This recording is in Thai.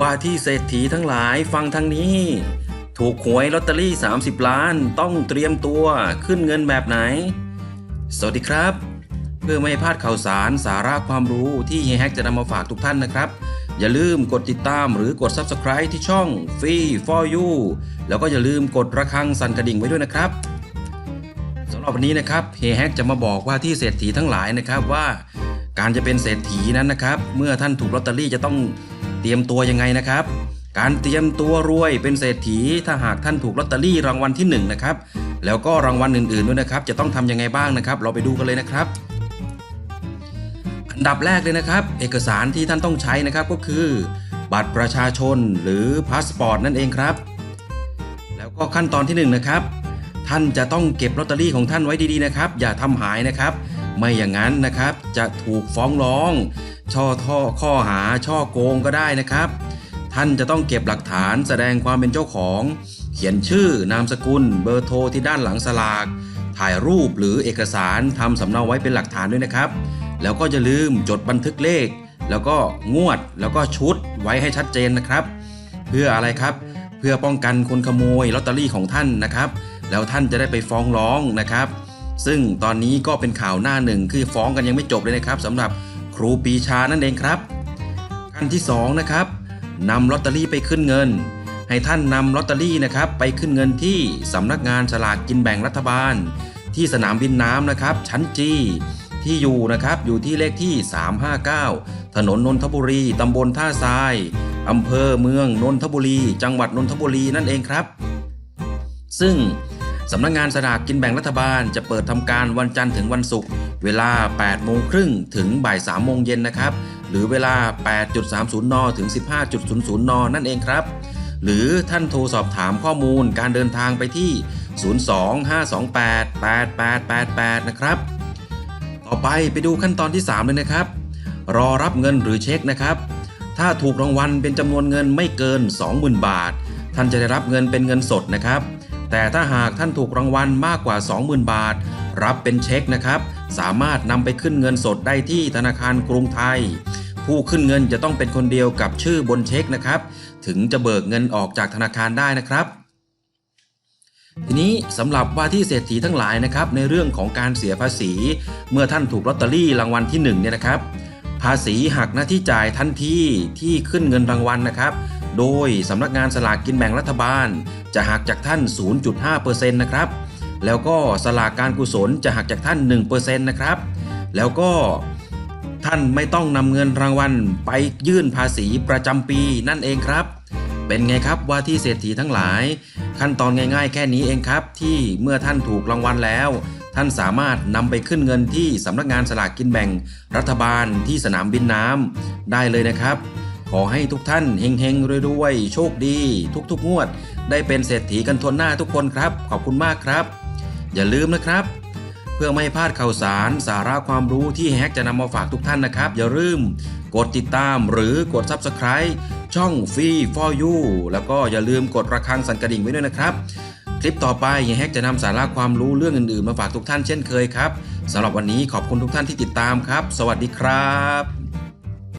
ว่าที่เศรษฐีทั้งหลายฟังทางนี้ ถูกหวยลอตเตอรี่ 30 ล้านต้องเตรียมตัวขึ้นเงินแบบไหน สวัสดีครับ เพื่อไม่ให้พลาดข่าวสารสาระความรู้ที่เฮียแฮกจะนำมาฝากทุกท่านนะครับ อย่าลืมกดติดตามหรือกด Subscribe ที่ช่อง Free for You แล้วก็อย่าลืมกดระฆังสั่นกระดิ่งไว้ด้วยนะครับสำหรับวันนี้นะครับเฮียแฮกจะมาบอกว่าที่เศรษฐีทั้งหลายนะครับว่า การจะเป็นเศรษฐีนั้นนะครับ เมื่อท่านถูกลอตเตอรี่จะต้อง ตรียมตัวยังไงนะครับ การเตรียมตัวรวยเป็นเศรษฐีถ้าหากท่านถูกลอตเตอรี่รางวัลที่หนึ่งนะครับแล้วก็รางวัลอื่นๆด้วยนะครับ จะต้องทำยังไงบ้างนะครับ เราไปดูกันเลยนะครับอันดับแรกเลยนะครับ เอกสารที่ท่านต้องใช้นะครับก็คือ บัตรประชาชนหรือพาสปอร์ตนั่นเองครับ แล้วก็ขั้นตอนที่หนึ่งนะครับท่านจะต้องเก็บลอตเตอรี่ของท่านไว้ดีๆนะครับ อย่าทำหายนะครับ ไม่อย่างนั้นนะครับจะถูกฟ้องร้อง ช่อท่อข้อหาช่อโกงก็ได้นะครับ ท่านจะต้องเก็บหลักฐานแสดงความเป็นเจ้าของ เขียนชื่อนามสกุล เบอร์โทรที่ด้านหลังสลาก ถ่ายรูปหรือเอกสารทำสำเนาไว้เป็นหลักฐานด้วยนะครับ แล้วก็อย่าลืมจดบันทึกเลข แล้วก็งวดแล้วก็ชุดไว้ให้ชัดเจนนะครับ เพื่ออะไรครับ เพื่อป้องกันคนขโมยลอตเตอรี่ของท่านนะครับ แล้วท่านจะได้ไปฟ้องร้องนะครับ ซึ่งตอนนี้ก็เป็นข่าวหน้าหนึ่งคือฟ้องกันยังไม่จบเลยนะครับสำหรับ ครูปีชานั่นเองครับ ขั้นที่สองนะครับนำลอตเตอรี่ไปขึ้นเงิน ให้ท่านนำลอตเตอรี่นะครับไปขึ้นเงินที่สำนักงานฉลากกินแบ่งรัฐบาล ที่สนามบินน้ำนะครับ ชั้นจีที่อยู่นะครับอยู่ที่เลขที่ 359 ถนนนนทบุรีตำบลท่าทรายอำเภอเมืองนนทบุรี จังหวัดนนทบุรีนั่นเองครับ ซึ่ง สำนักงงานสลากกินแบ่งรัฐบาลจะเปิดทำการวันจันทร์ถึงวันศุกร์เวลา 8 โมงครึ่งถึงบ่าย 3 โมงเย็นนะครับ หรือเวลา 8.30 น ถึง 15.00 น นั่นเองครับ หรือท่านโทรสอบถามข้อมูลการเดินทางไปที่ 025288888 นะครับ ต่อไปไปดูขั้นตอนที่ 3 เลยนะครับ รอรับเงินหรือเช็คนะครับ ถ้าถูกรางวัลเป็นจำนวนเงินไม่เกิน 20,000 บาท ท่านจะได้รับเงินเป็นเงินสดนะครับ แต่ถ้าหากท่านถูกรางวัลมากกว่า 20,000 บาท รับเป็นเช็คนะครับ สามารถนำไปขึ้นเงินสดได้ที่ธนาคารกรุงไทย ผู้ขึ้นเงินจะต้องเป็นคนเดียวกับชื่อบนเช็คนะครับ ถึงจะเบิกเงินออกจากธนาคารได้นะครับทีนี้สำหรับว่าที่เศรษฐีทั้งหลายนะครับในเรื่องของการเสียภาษี เมื่อท่านถูกลอตเตอรี่รางวัลที่1เนี่ยนะครับ ภาษีหักหน้าที่จ่ายทันทีที่ขึ้นเงินรางวัลนะครับ โดยสำนักงานสลากกินแบ่งรัฐบาล จะหักจากท่าน 0.5%นะครับ แล้วก็สลากการกุศลจะหักจากท่าน 1%นะครับ แล้วก็ท่านไม่ต้องนำเงินรางวัลไปยื่นภาษีประจำปีนั่นเองครับ เป็นไงครับว่าที่เศรษฐีทั้งหลาย ขั้นตอนง่ายๆ แค่นี้เองครับ ที่เมื่อท่านถูกรางวัลแล้ว ท่านสามารถนำไปขึ้นเงินที่สำนักงานสลากกินแบ่ง รัฐบาลที่สนามบินน้ำได้เลยนะครับ ขอให้ทุกท่านเฮงๆรวยๆ โชคดี ทุกๆงวด ได้เป็นเศรษฐีกันทวนหน้าทุกคนครับ ขอบคุณมากครับ อย่าลืมนะครับ เพื่อไม่ให้พลาดข่าวสารสาระความรู้ที่แฮกจะนำมาฝากทุกท่านนะครับ อย่าลืมกดติดตามหรือกด Subscribe ช่อง Free for You แล้วก็อย่าลืมกดระฆังสั่นกระดิ่งไว้ด้วยนะครับ คลิปต่อไปเฮียแฮกจะนำสาระความรู้เรื่องอื่นๆ มาฝากทุกท่านเช่นเคยครับสำหรับวันนี้ขอบคุณทุกท่านที่ติดตามครับ สวัสดีครับ